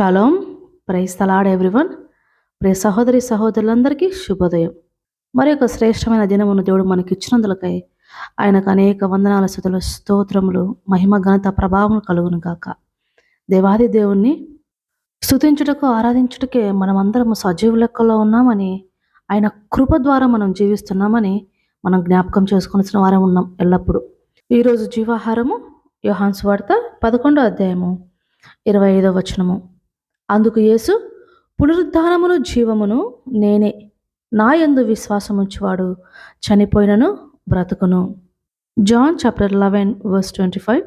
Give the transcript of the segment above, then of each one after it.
Shalom praise the Lord everyone ప్రియ సహోదరి సహోదరులందరికీ శుభోదయం. మరి ఒక శ్రేష్టమైన దినమును దేవుడు మనకి ఇచ్చినందులకై ఆయనకు అనేక వందనాల స్థుతులు స్తోత్రములు మహిమ ఘనత ప్రభావం కలుగును గాక. దేవాది దేవుణ్ణి స్తుతించుటకు ఆరాధించుటకే మనమందరము సజీవ లెక్కలో ఉన్నామని ఆయన కృప ద్వారా మనం జీవిస్తున్నామని మనం జ్ఞాపకం చేసుకుని వారం ఉన్నాం ఎల్లప్పుడూ. ఈరోజు జీవాహారము యోహాన్స్ వార్త పదకొండో అధ్యాయము ఇరవై ఐదో వచనము. అందుకు యేసు పునరుద్ధానమును జీవమును నేనే. నా ఎందు విశ్వాసం చనిపోయినను బ్రతుకును. John chapter eleven verse twenty five.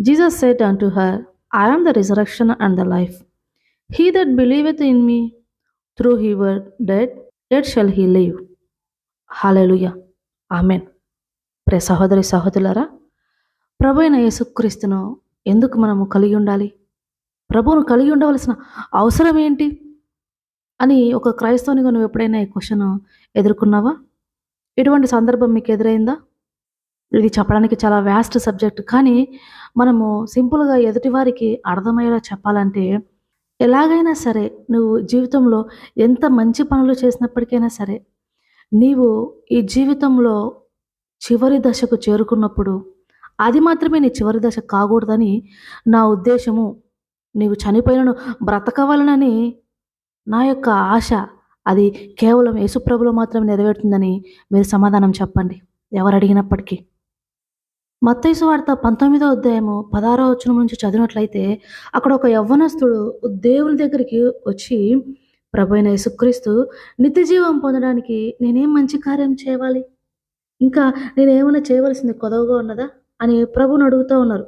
Jesus said unto her I am the resurrection and the life he that believeth in me though he were dead dead shall he live hallelujah amen pray సహోదరి సహోదరులరా ప్రభు అయిన యేసుక్రీస్తును ఎందుకు మనము కలిగి ఉండాలి? ప్రభువును కలిగి ఉండవలసిన అవసరం ఏంటి? అని ఒక క్రైస్తవునిగా నువ్వు ఎప్పుడైనా ఈ క్వశ్చన్ ఎదుర్కొన్నావా? ఇటువంటి సందర్భం మీకు ఎదురైందా? ఇది చెప్పడానికి చాలా వ్యాస్ట్ సబ్జెక్ట్ కానీ మనము సింపుల్గా ఎదుటివారికి అర్థమయ్యేలా చెప్పాలంటే ఎలాగైనా సరే నువ్వు జీవితంలో ఎంత మంచి పనులు చేసినప్పటికైనా సరే నీవు ఈ జీవితంలో చివరి దశకు చేరుకున్నప్పుడు అది మాత్రమే నీ చివరి దశ కాకూడదని నా ఉద్దేశము. నీవు చనిపోయినను బ్రతకవలనని నా యొక్క ఆశ. అది కేవలం యేసుప్రభులో మాత్రమే నెరవేరుతుందని మీరు సమాధానం చెప్పండి. ఎవరు అడిగినప్పటికీ. మత్తైసు వార్త పంతొమ్మిదో అధ్యాయము పదారో వచనం నుంచి చదివినట్లయితే అక్కడ ఒక యవ్వనస్తుడు దేవుని దగ్గరికి వచ్చి ప్రభు అయిన యేసుక్రీస్తు నిత్య జీవం పొందడానికి నేనేం మంచి కార్యం చేయాలి? ఇంకా నేనేమైనా చేయవలసింది కొదవగా ఉన్నదా? అని ప్రభుని అడుగుతూ ఉన్నారు.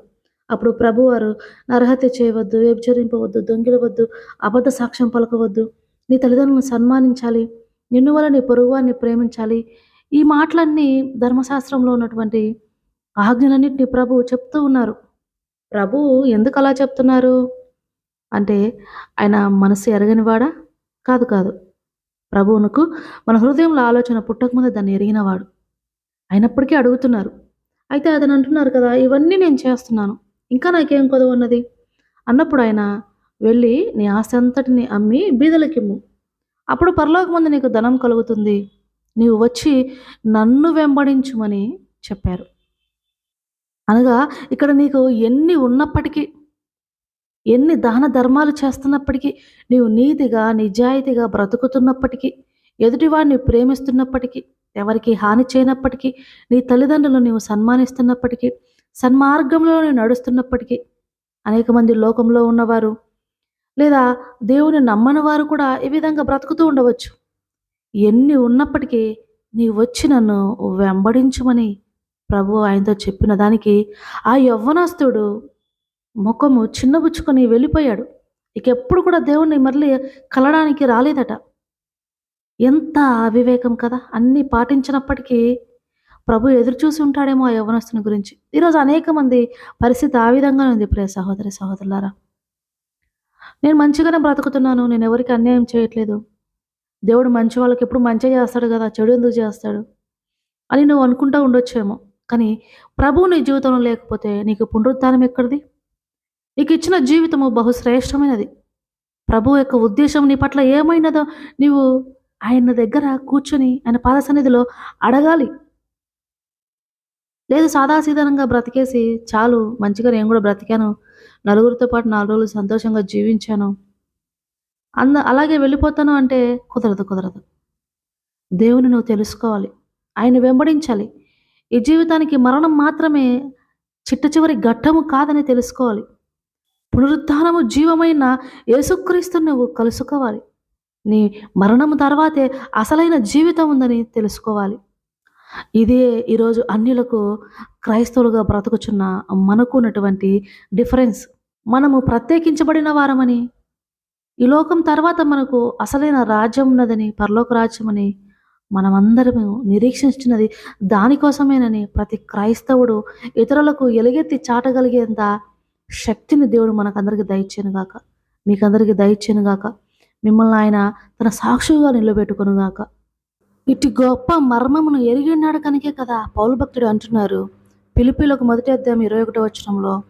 అప్పుడు ప్రభువారు నరహత్య చేయవద్దు వ్యభిచరింపవద్దు దొంగిలవద్దు అబద్ధ సాక్ష్యం పలకవద్దు. నీ తల్లిదండ్రులను సన్మానించాలి. నిన్ను వల్ల నీ పొరుగువారిని ప్రేమించాలి. ఈ మాటలన్నీ ధర్మశాస్త్రంలో ఉన్నటువంటి ఆజ్ఞలన్నింటినీ ప్రభువు చెప్తూ ఉన్నారు. ప్రభు ఎందుకు అలా చెప్తున్నారు? అంటే ఆయన మనసు ఎరగనివాడా కాదు కాదు. ప్రభువునకు మన హృదయంలో ఆలోచన పుట్టకముందే దాన్ని ఎరిగినవాడు. అయినప్పటికీ అడుగుతున్నారు. అయితే అతను అంటున్నారు కదా ఇవన్నీ నేను చేస్తున్నాను. ఇంకా నాకేం కొదవ ఉన్నది? అన్నప్పుడు ఆయన వెళ్ళి నీ ఆస్తి అంతటిని అమ్మి బీదలకిమ్ము. అప్పుడు పరలోకమందు నీకు ధనం కలుగుతుంది. నీవు వచ్చి నన్ను వెంబడించుమని చెప్పారు. అనగా ఇక్కడ నీకు ఎన్ని ఉన్నప్పటికీ ఎన్ని దాన ధర్మాలు చేస్తున్నప్పటికీ నీవు నీతిగా నిజాయితీగా బ్రతుకుతున్నప్పటికీ ఎదుటివాడిని ప్రేమిస్తున్నప్పటికీ ఎవరికి హాని చేయనప్పటికీ నీ తల్లిదండ్రులు నీవు సన్మానిస్తున్నప్పటికీ సన్మార్గంలో నడుస్తున్నప్పటికీ అనేక మంది లోకంలో ఉన్నవారు లేదా దేవుని నమ్మని వారు కూడా ఈ విధంగా బ్రతుకుతూ ఉండవచ్చు. ఎన్ని ఉన్నప్పటికీ నీ వచ్చి నన్ను వెంబడించమని ప్రభు ఆయనతో చెప్పిన దానికి ఆ యవ్వనాస్తుడు ముఖము చిన్నబుచ్చుకొని వెళ్ళిపోయాడు. ఇక ఎప్పుడు కూడా దేవుణ్ణి మళ్ళీ కలడానికి రాలేదట. ఎంత అవివేకం కదా! అన్నీ పాటించినప్పటికీ ప్రభు ఎదురు చూసి ఉంటాడేమో ఆ యవనస్తుని గురించి. ఈరోజు అనేక మంది పరిస్థితి ఆ విధంగానే ఉంది ప్రియ సహోదరి సహోదరులారా. నేను మంచిగానే బ్రతుకుతున్నాను నేను ఎవరికి అన్యాయం చేయట్లేదు. దేవుడు మంచి వాళ్ళకి ఎప్పుడు మంచి చేస్తాడు కదా చెడు ఎందుకు చేస్తాడు అని నువ్వు అనుకుంటూ ఉండొచ్చేమో. కానీ ప్రభువు నీ జీవితంలో లేకపోతే నీకు పునరుద్ధానం ఎక్కడిది? నీకు ఇచ్చిన జీవితము బహుశ్రేష్టమైనది. ప్రభు యొక్క ఉద్దేశం నీ పట్ల ఏమైనదో నీవు ఆయన దగ్గర కూర్చొని ఆయన పాద సన్నిధిలో అడగాలి. లేదు సాదాసీదనంగా బ్రతికేసి చాలు మంచిగా నేను కూడా బ్రతికాను. నలుగురితో పాటు నాలుగు రోజులు సంతోషంగా జీవించాను. అంద అలాగే వెళ్ళిపోతాను అంటే కుదరదు కుదరదు. దేవుని నువ్వు తెలుసుకోవాలి. ఆయన వెంబడించాలి. ఈ జీవితానికి మరణం మాత్రమే చిట్ట చివరి ఘట్టము కాదని తెలుసుకోవాలి. పునరుద్ధానము జీవమైన యేసుక్రీస్తు నువ్వు కలుసుకోవాలి. నీ మరణము తర్వాతే అసలైన జీవితం ఉందని తెలుసుకోవాలి. ఇదే ఈరోజు అన్యులకు క్రైస్తవులుగా బ్రతుకుచున్న మనకు ఉన్నటువంటి డిఫరెన్స్. మనము ప్రత్యేకించబడిన వారమని ఈ లోకం తర్వాత మనకు అసలైన రాజ్యం ఉన్నదని పరలోక రాజ్యం అని మనమందరము నిరీక్షించినది దానికోసమేనని ప్రతి క్రైస్తవుడు ఇతరులకు ఎలుగెత్తి చాటగలిగేంత శక్తిని దేవుడు మనకందరికి దయచేను గాక. మీకందరికి దయచేను గాక. మిమ్మల్ని ఆయన తన సాక్షిగా నిలబెట్టుకును గాక. ఇటు గొప్ప మర్మమును ఎరిగి ఉన్నాడు కనుకే కదా పౌలు భక్తుడు అంటున్నారు. పిలిపిలకు మొదటి అధ్యాయం ఇరవై ఒకటో వచ్చరంలో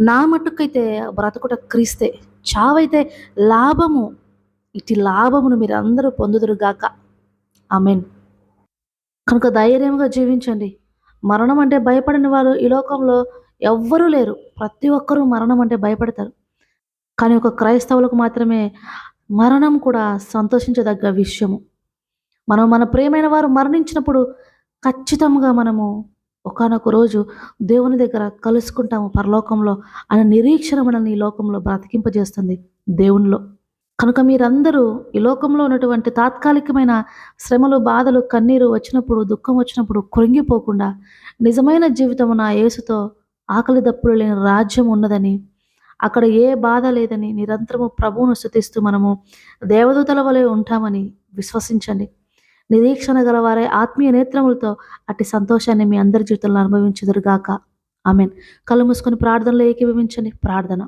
నా మట్టుకైతే బ్రతకుట క్రీస్తే చావైతే లాభము ఇటు లాభమును మీరు అందరూ పొందుదురుగాక ఆమెన్. కనుక ధైర్యంగా జీవించండి. మరణం అంటే భయపడని వారు ఈ లోకంలో ఎవ్వరూ లేరు. ప్రతి ఒక్కరూ మరణం అంటే భయపడతారు. కానీ ఒక క్రైస్తవులకు మాత్రమే మరణం కూడా సంతోషించదగ్గ విషయము. మనం మన ప్రేమైన వారు మరణించినప్పుడు ఖచ్చితంగా మనము ఒకానొక రోజు దేవుని దగ్గర కలుసుకుంటాము పరలోకంలో అనే నిరీక్షణ మనల్ని ఈ లోకంలో బ్రతికింపజేస్తుంది దేవునిలో. కనుక మీరందరూ ఈ లోకంలో ఉన్నటువంటి తాత్కాలికమైన శ్రమలు బాధలు కన్నీరు వచ్చినప్పుడు దుఃఖం వచ్చినప్పుడు కృంగిపోకుండా నిజమైన జీవితం నా యేసుతో ఆకలి దప్పులు లేని రాజ్యం ఉన్నదని అక్కడ ఏ బాధ లేదని నిరంతరము ప్రభువును స్థుతిస్తూ మనము దేవదూతల వలె ఉంటామని విశ్వసించండి. నిరీక్షణ గలవారే ఆత్మీయ నేత్రములతో అట్టి సంతోషాన్ని మీ అందరి జీవితంలో అనుభవించుదురుగాక. ఆమెన్. కళ్ళు మూసుకొని ప్రార్థనలో ఏకీభవించండి. ప్రార్థన.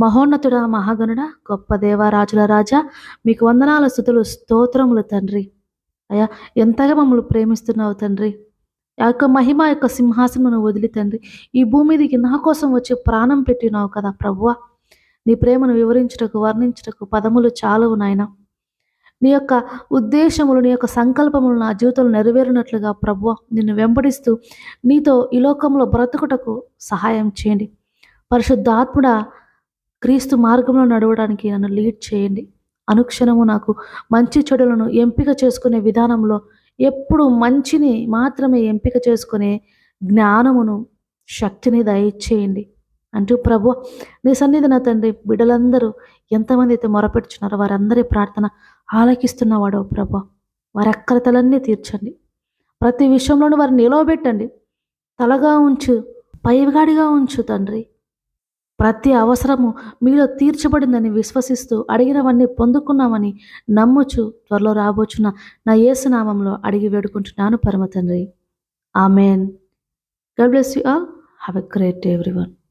మహోన్నతుడా మహాగణుడా గొప్ప దేవరాజుల రాజా మీకు వందనాల స్థుతులు స్తోత్రములు తండ్రి. అయ్యా ఎంతగా మమ్మల్ని ప్రేమిస్తున్నావు తండ్రి. ఆ యొక్క మహిమ యొక్క సింహాసనమును వదిలి తండ్రి. ఈ భూమి మీదకి నా కోసం వచ్చి ప్రాణం పెట్టినావు కదా ప్రభువా. నీ ప్రేమను వివరించుటకు వర్ణించుటకు పదములు చాలవు నాయన. నీ యొక్క ఉద్దేశములు నీ యొక్క సంకల్పములు నా జీవితంలో నెరవేరినట్లుగా ప్రభువ నిన్ను వెంబడిస్తూ నీతో ఈ లోకంలో బ్రతుకుటకు సహాయం చేయండి. పరిశుద్ధాత్ముడ క్రీస్తు మార్గంలో నడవడానికి నన్ను లీడ్ చేయండి. అనుక్షణము నాకు మంచి చెడులను ఎంపిక చేసుకునే విధానంలో ఎప్పుడు మంచిని మాత్రమే ఎంపిక చేసుకునే జ్ఞానమును శక్తిని దయచేయండి. అంటూ ప్రభు నీ సన్నిధి నా తండ్రి బిడ్డలందరూ ఎంతమంది అయితే మొరపెట్టుచున్నారో వారందరి ప్రార్థన ఆలకిస్తున్నవాడో ప్రభు. వారి అక్కరతలన్నీ తీర్చండి. ప్రతి విషయంలోనూ వారిని నిలవబెట్టండి. తలగా ఉంచు పైగాడిగా ఉంచు తండ్రి. ప్రతి అవసరము మీలో తీర్చబడిందని విశ్వసిస్తూ అడిగినవన్నీ పొందుకున్నామని నమ్ముచు త్వరలో రాబోచున్న నా యేసునామంలో అడిగి వేడుకుంటున్నాను పరమ తండ్రి. Amen. God bless you all have a great day.